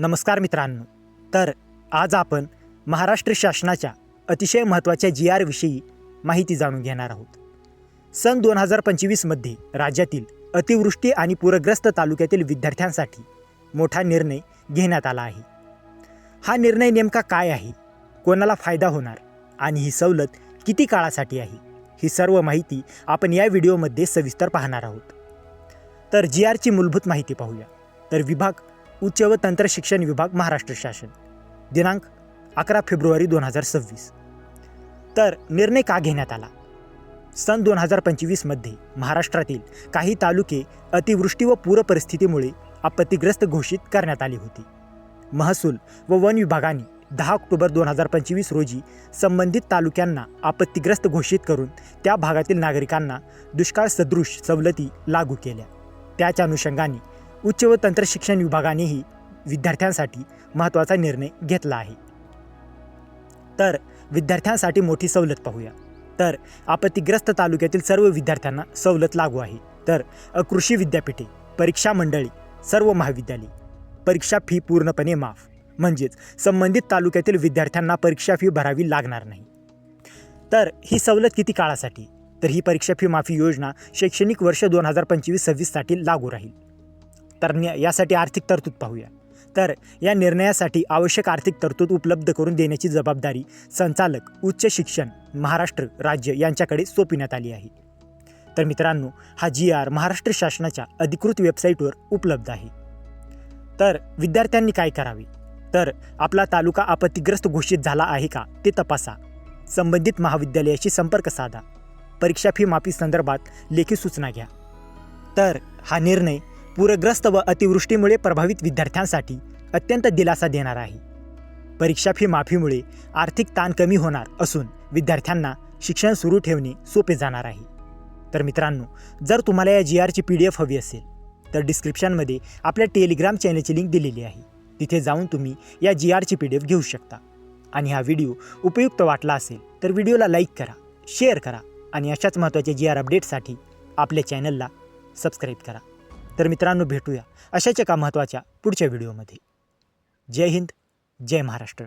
नमस्कार मित्रांनो. तर आज आपण महाराष्ट्र शासनाच्या अतिशय महत्त्वाच्या जी आरविषयी माहिती जाणून घेणार आहोत. सन दोन हजार पंचवीसमध्ये राज्यातील अतिवृष्टी आणि पूरग्रस्त तालुक्यातील विद्यार्थ्यांसाठी मोठा निर्णय घेण्यात आला आहे. हा निर्णय नेमका काय आहे? कोणाला फायदा होणार? आणि ही सवलत किती काळासाठी आहे? ही सर्व माहिती आपण या व्हिडिओमध्ये सविस्तर पाहणार आहोत. तर जी आरची मूलभूत माहिती पाहूया. तर विभाग उच्च व तंत्र शिक्षण विभाग महाराष्ट्र शासन. दिनांक अकरा फेब्रुवारी दोन हजार सव्वीस. तर निर्णय का घेण्यात आला? सन दोन हजार पंचवीसमध्ये महाराष्ट्रातील काही तालुके अतिवृष्टी व पूर परिस्थितीमुळे आपत्तीग्रस्त घोषित करण्यात आली होती. महसूल व वन विभागाने दहा ऑक्टोबर दोन हजार पंचवीस रोजी संबंधित तालुक्यांना आपत्तीग्रस्त घोषित करून त्या भागातील नागरिकांना दुष्काळ सदृश सवलती लागू केल्या. त्याच्या अनुषंगाने उच्च व तंत्र शिक्षण विभागानेही विद्यार्थ्यांसाठी महत्त्वाचा निर्णय घेतला आहे. तर विद्यार्थ्यांसाठी मोठी सवलत पाहूया. तर आपत्तीग्रस्त तालुक्यातील सर्व विद्यार्थ्यांना सवलत लागू आहे. तर कृषी विद्यापीठे परीक्षा मंडळी सर्व महाविद्यालय परीक्षा फी पूर्णपणे माफ. म्हणजेच संबंधित तालुक्यातील विद्यार्थ्यांना परीक्षा फी भरावी लागणार नाही. तर ही सवलत किती काळासाठी? तर ही परीक्षा फी माफी योजना शैक्षणिक वर्ष दोन हजार पंचवीस सव्वीससाठी लागू राहील. तर यासाठी आर्थिक तरतूद पाहूया. तर या निर्णयासाठी आवश्यक आर्थिक तरतूद उपलब्ध करून देण्याची जबाबदारी संचालक उच्च शिक्षण महाराष्ट्र राज्य यांच्याकडे सोपविण्यात आली आहे. तर मित्रांनो हा जी आर महाराष्ट्र शासनाच्या अधिकृत वेबसाईटवर उपलब्ध आहे. तर विद्यार्थ्यांनी काय करावे? तर आपला तालुका आपत्तीग्रस्त घोषित झाला आहे का ते तपासा. संबंधित महाविद्यालयाशी संपर्क साधा. परीक्षा फी माफी संदर्भात लेखी सूचना घ्या. तर हा निर्णय पूरग्रस्त व अतिवृष्टीमुळे प्रभावित विद्यार्थ्यांसाठी अत्यंत दिलासा देणार आहे. परीक्षा फी माफीमुळे आर्थिक ताण कमी होणार असून विद्यार्थ्यांना शिक्षण सुरू ठेवणे सोपे जाणार आहे. तर मित्रांनो जर तुम्हाला या जी आरची पी डी एफ हवी असेल तर डिस्क्रिप्शनमध्ये आपल्या टेलिग्राम चॅनलची लिंक दिलेली आहे. तिथे जाऊन तुम्ही या जी आरची पी डी एफ घेऊ शकता. आणि हा व्हिडिओ उपयुक्त वाटला असेल तर व्हिडिओला लाईक करा शेअर करा आणि अशाच महत्त्वाच्या जी आर अपडेटसाठी आपल्या चॅनलला सबस्क्राईब करा. तर मित्रांनो भेटूया अशाच एका महत्त्वाच्या पुढच्या व्हिडिओमध्ये. जय हिंद जय महाराष्ट्र.